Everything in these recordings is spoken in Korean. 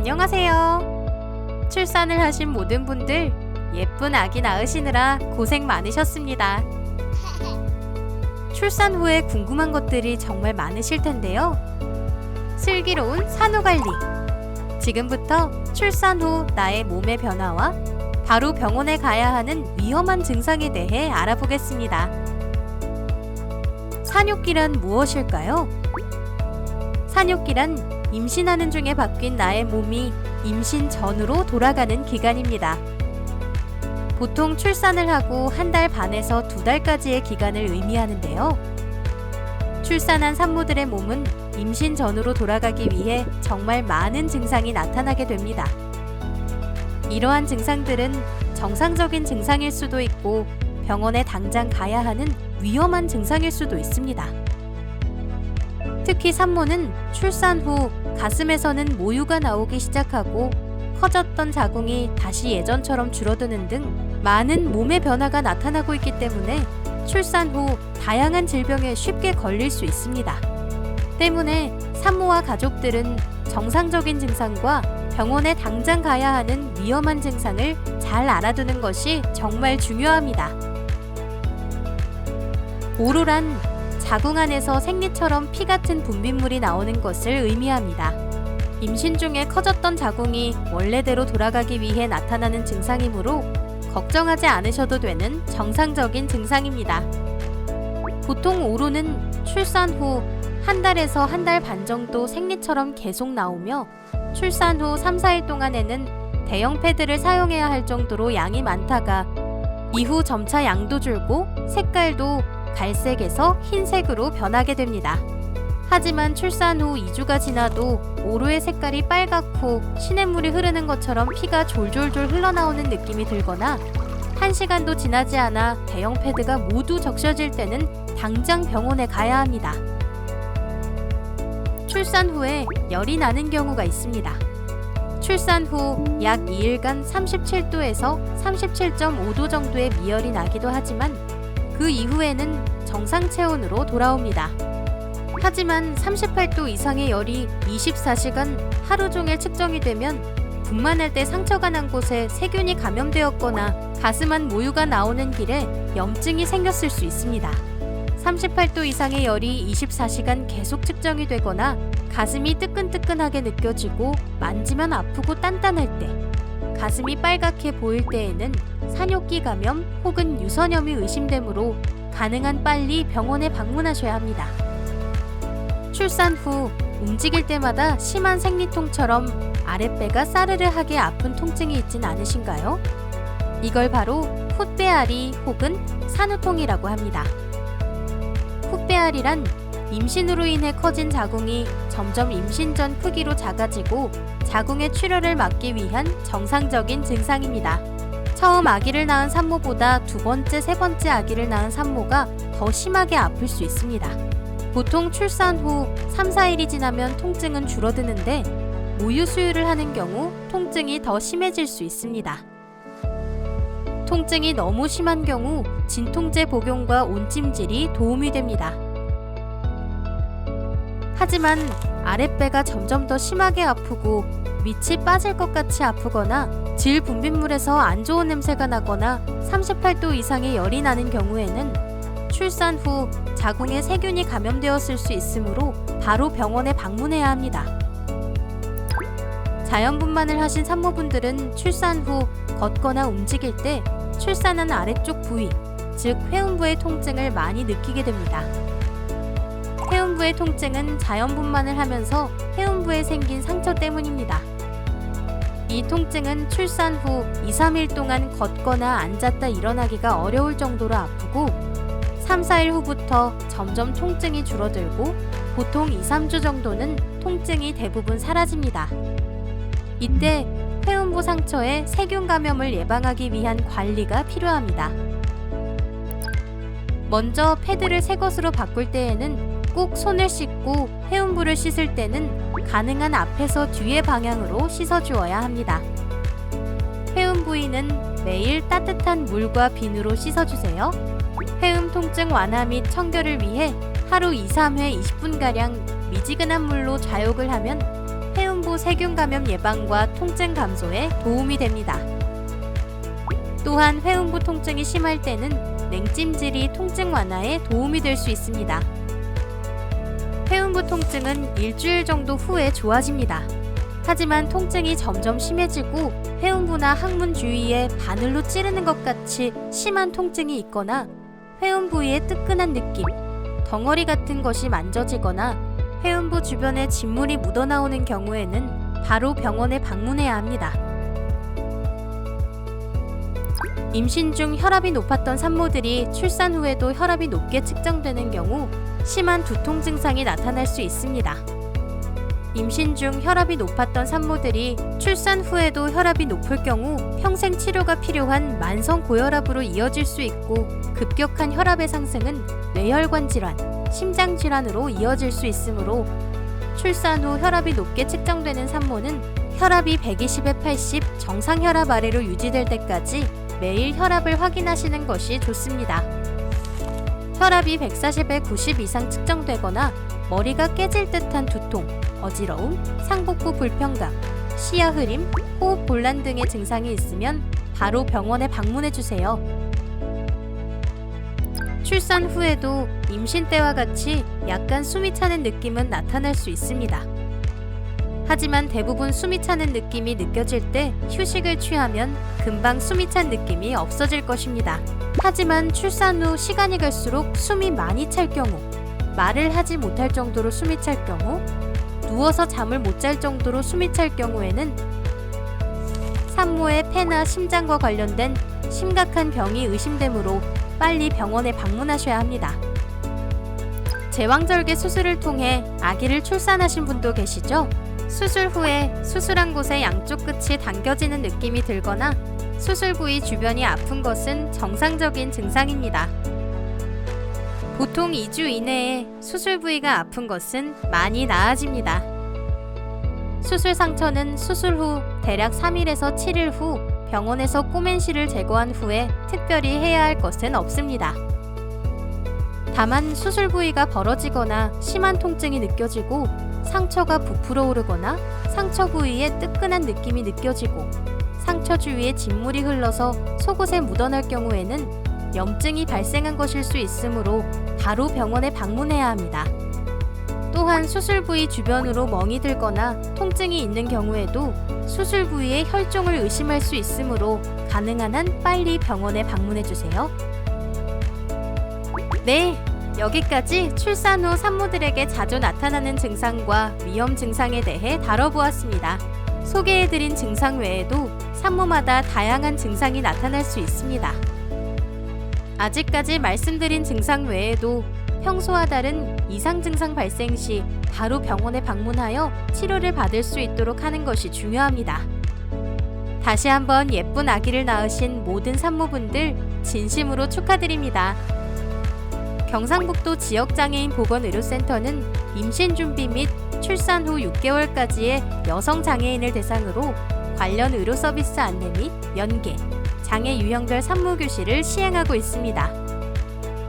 안녕하세요. 출산을 하신 모든 분들 예쁜 아기 낳으시느라 고생 많으셨습니다. 출산 후에 궁금한 것들이 정말 많으실 텐데요. 슬기로운 산후 관리. 지금부터 출산 후 나의 몸의 변화와 바로 병원에 가야 하는 위험한 증상에 대해 알아보겠습니다. 산욕기란 무엇일까요? 산욕기란 임신하는 중에 바뀐 나의 몸이 임신 전으로 돌아가는 기간입니다. 보통 출산을 하고 한 달 반에서 두 달까지의 기간을 의미하는데요. 출산한 산모들의 몸은 임신 전으로 돌아가기 위해 정말 많은 증상이 나타나게 됩니다. 이러한 증상들은 정상적인 증상일 수도 있고 병원에 당장 가야 하는 위험한 증상일 수도 있습니다. 특히 산모는 출산 후 가슴에서는 모유가 나오기 시작하고 커졌던 자궁이 다시 예전처럼 줄어드는 등 많은 몸의 변화가 나타나고 있기 때문에 출산 후 다양한 질병에 쉽게 걸릴 수 있습니다. 때문에 산모와 가족들은 정상적인 증상과 병원에 당장 가야 하는 위험한 증상을 잘 알아두는 것이 정말 중요합니다. 오로란 자궁 안에서 생리처럼 피 같은 분비물이 나오는 것을 의미합니다. 임신 중에 커졌던 자궁이 원래대로 돌아가기 위해 나타나는 증상이므로 걱정하지 않으셔도 되는 정상적인 증상입니다. 보통 오로는 출산 후 한 달에서 한 달 반 정도 생리처럼 계속 나오며 출산 후 3, 4일 동안에는 대형 패드를 사용해야 할 정도로 양이 많다가 이후 점차 양도 줄고 색깔도 갈색에서 흰색으로 변하게 됩니다. 하지만 출산 후 2주가 지나도 오로의 색깔이 빨갛고 시냇물이 흐르는 것처럼 피가 졸졸졸 흘러나오는 느낌이 들거나 1시간도 지나지 않아 대형 패드가 모두 적셔질 때는 당장 병원에 가야 합니다. 출산 후에 열이 나는 경우가 있습니다. 출산 후 약 2일간 37도에서 37.5도 정도의 미열이 나기도 하지만 그 이후에는 정상 체온으로 돌아옵니다. 하지만 38도 이상의 열이 24시간 하루 종일 측정이 되면 분만할 때 상처가 난 곳에 세균이 감염되었거나 가슴 안 모유가 나오는 길에 염증이 생겼을 수 있습니다. 38도 이상의 열이 24시간 계속 측정이 되거나 가슴이 뜨끈뜨끈하게 느껴지고 만지면 아프고 단단할 때, 가슴이 빨갛게 보일 때에는 산욕기 감염 혹은 유선염이 의심되므로 가능한 빨리 병원에 방문하셔야 합니다. 출산 후 움직일 때마다 심한 생리통처럼 아랫배가 싸르르하게 아픈 통증이 있진 않으신가요? 이걸 바로 훗배아리 혹은 산후통이라고 합니다. 훗배아리란 임신으로 인해 커진 자궁이 점점 임신 전 크기로 작아지고 자궁의 출혈을 막기 위한 정상적인 증상입니다. 처음 아기를 낳은 산모보다 두 번째, 세 번째 아기를 낳은 산모가 더 심하게 아플 수 있습니다. 보통 출산 후 3, 4일이 지나면 통증은 줄어드는데 모유 수유를 하는 경우 통증이 더 심해질 수 있습니다. 통증이 너무 심한 경우 진통제 복용과 온찜질이 도움이 됩니다. 하지만 아랫배가 점점 더 심하게 아프고 밑이 빠질 것 같이 아프거나 질 분비물에서 안 좋은 냄새가 나거나 38도 이상의 열이 나는 경우에는 출산 후 자궁에 세균이 감염되었을 수 있으므로 바로 병원에 방문해야 합니다. 자연분만을 하신 산모분들은 출산 후 걷거나 움직일 때 출산한 아래쪽 부위, 즉 회음부의 통증을 많이 느끼게 됩니다. 회음부의 통증은 자연분만을 하면서 회음부에 생긴 상처 때문입니다. 이 통증은 출산 후 2, 3일 동안 걷거나 앉았다 일어나기가 어려울 정도로 아프고 3, 4일 후부터 점점 통증이 줄어들고 보통 2, 3주 정도는 통증이 대부분 사라집니다. 이때 회음부 상처에 세균 감염을 예방하기 위한 관리가 필요합니다. 먼저 패드를 새 것으로 바꿀 때에는 꼭 손을 씻고 회음부를 씻을 때는 가능한 앞에서 뒤의 방향으로 씻어 주어야 합니다. 회음 부위는 매일 따뜻한 물과 비누로 씻어 주세요. 회음 통증 완화 및 청결을 위해 하루 2, 3회 20분가량 미지근한 물로 좌욕을 하면 해운부 세균 감염 예방과 통증 감소에 도움이 됩니다. 또한 회음부 통증이 심할 때는 냉찜질이 통증 완화에 도움이 될 수 있습니다. 회음부 통증은 일주일 정도 후에 좋아집니다. 하지만 통증이 점점 심해지고 회음부나 항문 주위에 바늘로 찌르는 것 같이 심한 통증이 있거나 회음 부위에 뜨끈한 느낌, 덩어리 같은 것이 만져지거나 회음부 주변에 진물이 묻어나오는 경우에는 바로 병원에 방문해야 합니다. 임신 중 혈압이 높았던 산모들이 출산 후에도 혈압이 높게 측정되는 경우 심한 두통 증상이 나타날 수 있습니다. 임신 중 혈압이 높았던 산모들이 출산 후에도 혈압이 높을 경우 평생 치료가 필요한 만성 고혈압으로 이어질 수 있고 급격한 혈압의 상승은 뇌혈관 질환, 심장 질환으로 이어질 수 있으므로 출산 후 혈압이 높게 측정되는 산모는 혈압이 120에 80 정상 혈압 아래로 유지될 때까지 매일 혈압을 확인하시는 것이 좋습니다. 혈압이 140에 90 이상 측정되거나 머리가 깨질 듯한 두통, 어지러움, 상복부 불편감, 시야 흐림, 호흡 곤란 등의 증상이 있으면 바로 병원에 방문해 주세요. 출산 후에도 임신 때와 같이 약간 숨이 차는 느낌은 나타날 수 있습니다. 하지만 대부분 숨이 차는 느낌이 느껴질 때 휴식을 취하면 금방 숨이 찬 느낌이 없어질 것입니다. 하지만 출산 후 시간이 갈수록 숨이 많이 찰 경우, 말을 하지 못할 정도로 숨이 찰 경우, 누워서 잠을 못 잘 정도로 숨이 찰 경우에는 산모의 폐나 심장과 관련된 심각한 병이 의심되므로 빨리 병원에 방문하셔야 합니다. 제왕절개 수술을 통해 아기를 출산하신 분도 계시죠? 수술 후에 수술한 곳의 양쪽 끝이 당겨지는 느낌이 들거나 수술 부위 주변이 아픈 것은 정상적인 증상입니다. 보통 2주 이내에 수술 부위가 아픈 것은 많이 나아집니다. 수술 상처는 수술 후 대략 3일에서 7일 후 병원에서 꼬맨실을 제거한 후에 특별히 해야 할 것은 없습니다. 다만 수술 부위가 벌어지거나 심한 통증이 느껴지고 상처가 부풀어 오르거나 상처 부위에 뜨끈한 느낌이 느껴지고 상처 주위에 진물이 흘러서 속옷에 묻어날 경우에는 염증이 발생한 것일 수 있으므로 바로 병원에 방문해야 합니다. 또한 수술 부위 주변으로 멍이 들거나 통증이 있는 경우에도 수술 부위에 혈종을 의심할 수 있으므로 가능한 한 빨리 병원에 방문해 주세요. 네, 여기까지 출산 후 산모들에게 자주 나타나는 증상과 위험 증상에 대해 다뤄보았습니다. 소개해드린 증상 외에도 산모마다 다양한 증상이 나타날 수 있습니다. 아직까지 말씀드린 증상 외에도 평소와 다른 이상 증상 발생 시 바로 병원에 방문하여 치료를 받을 수 있도록 하는 것이 중요합니다. 다시 한번 예쁜 아기를 낳으신 모든 산모분들 진심으로 축하드립니다. 경상북도 지역장애인 보건의료센터는 임신 준비 및 출산 후 6개월까지의 여성 장애인을 대상으로 관련 의료 서비스 안내 및 연계, 장애 유형별 산모 교실을 시행하고 있습니다.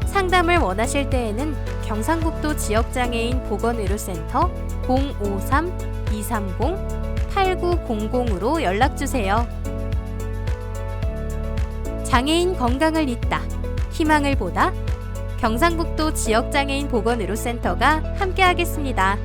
상담을 원하실 때에는 경상북도 지역장애인 보건의료센터 053-230-8900으로 연락주세요. 장애인 건강을 잇다, 희망을 보다 경상북도 지역장애인 보건의료센터가 함께하겠습니다.